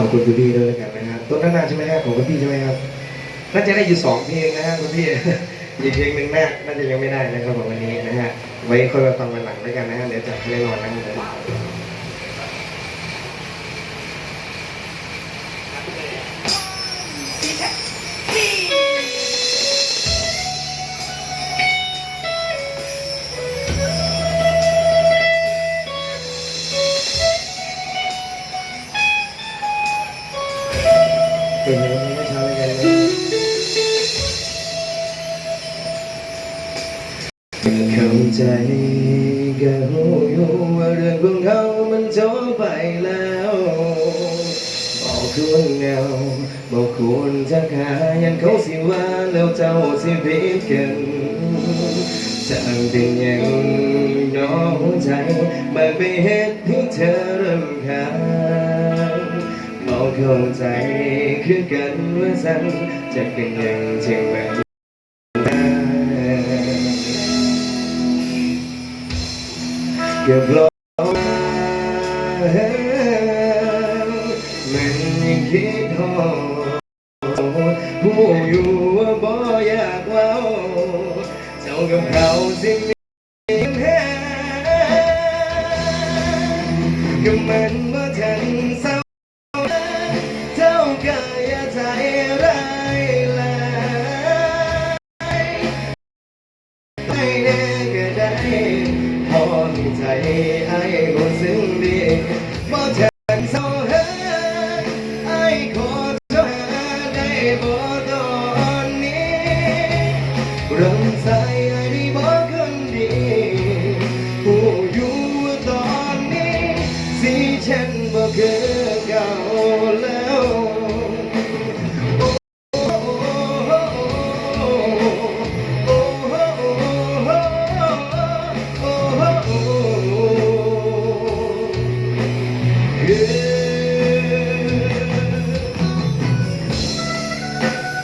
อบคุณคุณพี่ด้วยแล้วกันนะฮะต้นหน้าใช่ไหมครับของคุณพี่ใช่ไหมครับน่าจะได้อยู่สองเพลงนะฮะคุณพี่อีกเพลงหนึ่งแม่น่าจะยังไม่ได้นะครับวันนี้นะฮะไว้ค่อยมาฟังวันหลังด้วยกันนะฮะเดี๋ยวจัดให้แน่นอนนะครับ ใจก็หูอยู่ว่าเรื่องของเขามันจบไปแล้วบอกควรเงาบอกควรจะขายังเขาสิว่าแล้วเจ้าสิผิดกันจะเป็นยังน้องใจบางไปเหตุที่เธอเริ่มขาดบอกเข้าใจคือกันว่าสันจะเป็นอย่างเช่นแบบ กือบลงมันยังคิดหอผู้อยู่ว่าบ่อยากเล่าเจ้ากับเขาสิ อ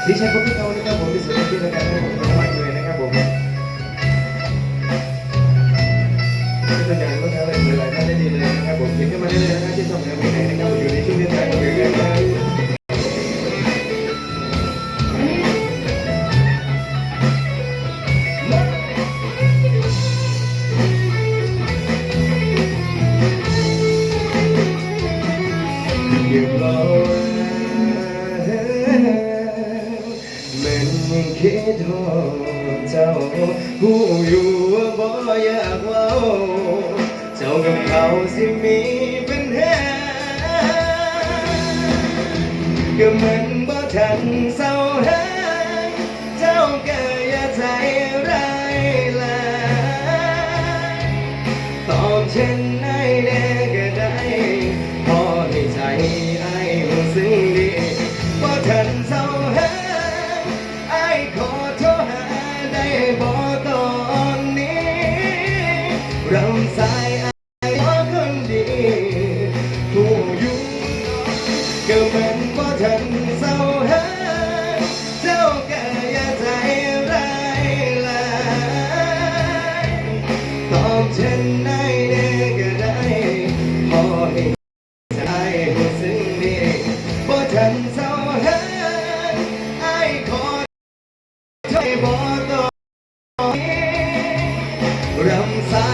ดิฉันก็พี่เขานะครับผมที่สุดที่รายการให้ผมมากเงคิดหอดเจ้าผู้อยู่ว่าบ่อยากเล่าเจ้ากับเขาสิมีปัญหาก็มันบ่ทันเศร้า ได้บ่ตอนนี้รำสายไอ้ขอคนดีผู้อยู่ก็มันบ่ทันเศร้า รำสา